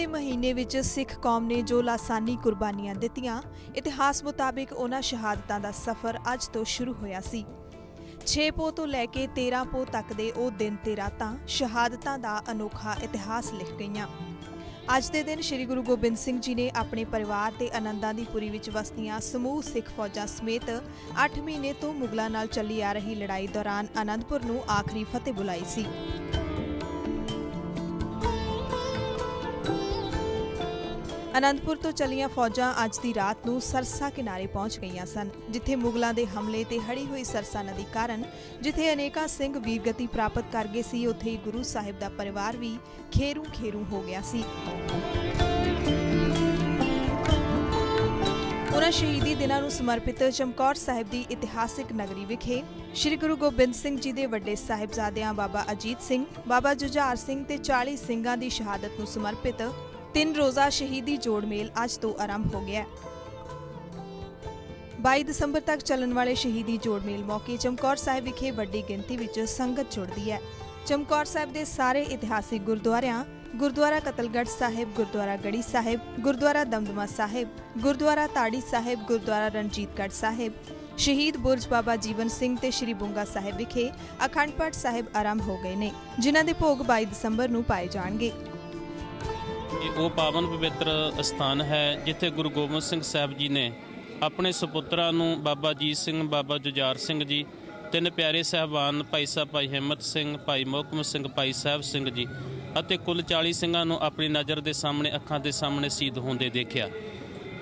ਮਹੀਨੇ ਵਿੱਚ ਸਿੱਖ ਕੌਮ ਨੇ ਜੋ ਲਾਸਾਨੀ ਕੁਰਬਾਨੀਆਂ ਦਿੱਤੀਆਂ, ਇਤਿਹਾਸ ਮੁਤਾਬਿਕ ਉਹਨਾਂ ਸ਼ਹਾਦਤਾਂ ਦਾ ਸਫ਼ਰ ਅੱਜ ਤੋਂ ਸ਼ੁਰੂ ਹੋਇਆ ਸੀ। 6 ਪੋ ਤੋਂ ਲੈ ਕੇ 13 ਪੋ ਤੱਕ ਦੇ ਉਹ ਦਿਨ ਤੇ ਰਾਤਾਂ ਸ਼ਹਾਦਤਾਂ ਦਾ ਅਨੋਖਾ ਇਤਿਹਾਸ ਲਿਖ ਗਈਆਂ। ਅੱਜ ਦੇ ਦਿਨ ਸ੍ਰੀ ਗੁਰੂ ਗੋਬਿੰਦ ਸਿੰਘ ਜੀ ਨੇ ਆਪਣੇ ਪਰਿਵਾਰ ਤੇ ਆਨੰਦਾਂ ਦੀ ਪੁਰੀ ਵਿੱਚ ਵਸਦੀਆਂ ਸਮੂਹ ਸਿੱਖ ਫੌਜਾਂ ਸਮੇਤ 8 ਮਹੀਨੇ ਤੋਂ ਮੁਗਲਾਂ ਨਾਲ ਚੱਲੀ ਆ ਰਹੀ ਲੜਾਈ ਦੌਰਾਨ ਆਨੰਦਪੁਰ ਨੂੰ ਆਖਰੀ ਫਤਿਹ ਬੁਲਾਈ ਸੀ। ਅਨੰਦਪੁਰ ਤੋਂ ਚੱਲੀਆਂ ਫੌਜਾਂ ਅੱਜ ਦੀ ਰਾਤ ਨੂੰ ਸਰਸਾ ਕਿਨਾਰੇ ਪਹੁੰਚ ਗਈਆਂ ਸਨ, ਜਿੱਥੇ ਮੁਗਲਾਂ ਦੇ ਹਮਲੇ ਤੇ ਹੜੀ ਹੋਈ ਸਰਸਾ ਨਦੀ ਕਾਰਨ, ਜਿੱਥੇ ਅਨੇਕਾਂ ਸਿੰਘ ਵੀਰਗਤੀ ਪ੍ਰਾਪਤ ਕਰ ਗਏ ਸੀ, ਉੱਥੇ ਹੀ ਗੁਰੂ ਸਾਹਿਬ ਦਾ ਪਰਿਵਾਰ ਵੀ ਖੇਰੂ ਖੇਰੂ ਹੋ ਗਿਆ ਸੀ। ਉਹਨਾਂ ਸ਼ਹੀਦੀ ਦਿਨਾਂ ਨੂੰ ਸਮਰਪਿਤ ਚਮਕੌਰ ਸਾਹਿਬ ਦੀ ਇਤਿਹਾਸਿਕ ਨਗਰੀ ਵਿਖੇ ਸ੍ਰੀ ਗੁਰੂ ਗੋਬਿੰਦ ਸਿੰਘ ਜੀ ਦੇ ਵੱਡੇ ਸਾਹਿਬਜ਼ਾਦਿਆਂ ਬਾਬਾ ਅਜੀਤ ਸਿੰਘ, ਬਾਬਾ ਜੁਝਾਰ ਸਿੰਘ ਤੇ 40 ਸਿੰਘਾਂ ਦੀ ਸ਼ਹਾਦਤ ਨੂੰ ਸਮਰਪਿਤ ਤਿੰਨ ਰੋਜ਼ਾ ਸ਼ਹੀਦੀ ਜੋੜ ਮੇਲ ਅੱਜ ਤੋਂ ਆਰੰਭ ਹੋ ਗਿਆ 22 ਦਸੰਬਰ ਤੱਕ ਚੱਲਣ ਵਾਲੇ ਸ਼ਹੀਦੀ ਜੋੜ ਮੇਲ ਮੌਕੇ ਚਮਕੌਰ ਸਾਹਿਬ ਵਿਖੇ ਵੱਡੀ ਗਿਣਤੀ ਵਿੱਚ ਸੰਗਤ ਜੁੜਦੀ ਹੈ। ਚਮਕੌਰ ਸਾਹਿਬ ਦੇ ਸਾਰੇ ਇਤਿਹਾਸਿਕ ਗੁਰਦੁਆਰਿਆਂ, ਗੁਰਦੁਆਰਾ ਕਤਲਗੜ੍ਹ ਸਾਹਿਬ, ਗੁਰਦੁਆਰਾ ਗੜੀ ਸਾਹਿਬ, ਗੁਰਦੁਆਰਾ ਦਮਦਮਾ ਸਾਹਿਬ, ਗੁਰਦੁਆਰਾ ਤਾੜੀ ਸਾਹਿਬ, ਗੁਰਦੁਆਰਾ ਰਣਜੀਤਗੜ੍ਹ ਸਾਹਿਬ, ਸ਼ਹੀਦ ਬੁਰਜ ਬਾਬਾ ਜੀਵਨ ਸਿੰਘ ਤੇ ਸ਼੍ਰੀ ਬੁੰਗਾ ਸਾਹਿਬ ਵਿਖੇ ਅਖੰਡ ਪਾਠ ਸਾਹਿਬ ਆਰੰਭ ਹੋ ਗਏ ਨੇ, ਜਿਨ੍ਹਾਂ ਦੇ ਭੋਗ 22 ਦਸੰਬਰ ਨੂੰ ਪਾਏ ਜਾਣਗੇ। ਇਹ ਉਹ ਪਾਵਨ ਪਵਿੱਤਰ ਸਥਾਨ ਹੈ ਜਿੱਥੇ ਗੁਰੂ ਗੋਬਿੰਦ ਸਿੰਘ ਸਾਹਿਬ ਜੀ ਨੇ ਆਪਣੇ ਸੁਪੁੱਤਰਾਂ ਨੂੰ ਬਾਬਾ ਜੀਤ ਸਿੰਘ, ਬਾਬਾ ਜੁਝਾਰ ਸਿੰਘ ਜੀ, ਤਿੰਨ ਪਿਆਰੇ ਸਹਿਬਾਨ ਭਾਈ ਸਾਹਿਬ ਭਾਈ ਹਿੰਮਤ ਸਿੰਘ, ਭਾਈ ਮੋਹਕਮ ਸਿੰਘ, ਭਾਈ ਸਾਹਿਬ ਸਿੰਘ ਜੀ ਅਤੇ ਕੁੱਲ 40 ਸਿੰਘਾਂ ਨੂੰ ਆਪਣੀ ਨਜ਼ਰ ਦੇ ਸਾਹਮਣੇ, ਅੱਖਾਂ ਦੇ ਸਾਹਮਣੇ ਸ਼ਹੀਦ ਹੁੰਦੇ ਦੇਖਿਆ।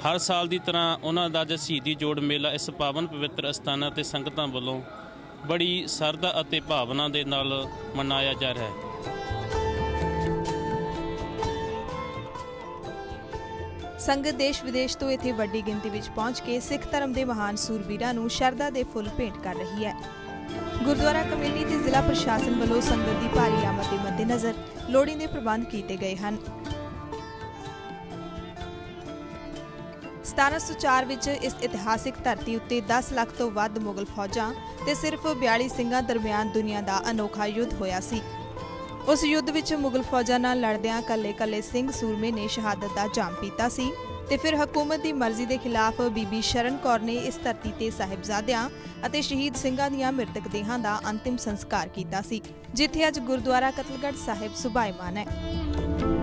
ਹਰ ਸਾਲ ਦੀ ਤਰ੍ਹਾਂ ਉਹਨਾਂ ਦਾ ਅੱਜ ਸ਼ਹੀਦੀ ਜੋੜ ਮੇਲਾ ਇਸ ਪਾਵਨ ਪਵਿੱਤਰ ਅਸਥਾਨਾਂ ਤੇ ਸੰਗਤਾਂ ਵੱਲੋਂ ਬੜੀ ਸਰਦਾ ਅਤੇ ਭਾਵਨਾ ਦੇ ਨਾਲ ਮਨਾਇਆ ਜਾ ਰਿਹਾ ਹੈ। ਸੰਗਤ ਦੇਸ਼ ਵਿਦੇਸ਼ ਤੋਂ ਇੱਥੇ ਵੱਡੀ ਗਿਣਤੀ ਵਿੱਚ ਪਹੁੰਚ ਕੇ ਸਿੱਖ ਧਰਮ ਦੇ ਮਹਾਨ ਸੂਰਬੀਰਾਂ ਨੂੰ ਸ਼ਰਧਾ ਦੇ ਫੁੱਲ ਭੇਂਟ ਕਰ ਰਹੀ ਹੈ। ਗੁਰਦੁਆਰਾ ਕਮੇਟੀ ਤੇ ਜ਼ਿਲ੍ਹਾ ਪ੍ਰਸ਼ਾਸਨ ਵੱਲੋਂ ਸੰਗਤ ਦੀ ਭਾਰੀ ਆਮਦ ਦੇ ਮੱਦੇਨਜ਼ਰ ਲੋੜੀਂਦੇ ਪ੍ਰਬੰਧ ਕੀਤੇ ਗਏ ਹਨ। 1704 ਵਿੱਚ ਇਸ ਇਤਿਹਾਸਿਕ ਧਰਤੀ ਉੱਤੇ 10 ਲੱਖ ਤੋਂ ਵੱਧ ਮੁਗਲ ਫੌਜਾਂ ਤੇ ਸਿਰਫ 42 ਸਿੰਘਾਂ ਦਰਮਿਆਨ ਦੁਨੀਆ ਦਾ ਅਨੋਖਾ ਯੁੱਧ ਹੋਇਆ ਸੀ। ਉਸ ਯੁੱਧ ਵਿੱਚ ਮੁਗਲ ਫੌਜਾਂ ਨਾਲ ਲੜਦਿਆਂ ਕੱਲੇ-ਕੱਲੇ ਸਿੰਘ ਸੂਰਮੇ ਨੇ ਸ਼ਹਾਦਤ ਦਾ ਜਾਮ ਪੀਤਾ ਸੀ ਤੇ ਫਿਰ ਹਕੂਮਤ ਦੀ ਮਰਜ਼ੀ ਦੇ ਖਿਲਾਫ ਬੀਬੀ ਸ਼ਰਨ ਕੌਰ ਨੇ ਇਸ ਧਰਤੀ ਤੇ ਸਾਹਿਬਜ਼ਾਦਿਆਂ ਅਤੇ ਸ਼ਹੀਦ ਸਿੰਘਾਂ ਦੀਆਂ ਮ੍ਰਿਤਕ ਦੇਹਾਂ ਦਾ ਅੰਤਿਮ ਸੰਸਕਾਰ ਕੀਤਾ ਸੀ, ਜਿੱਥੇ ਅੱਜ ਗੁਰਦੁਆਰਾ ਕਤਲਗੜ੍ਹ ਸਾਹਿਬ ਸੁਭਾਇਮਾਨ ਹੈ।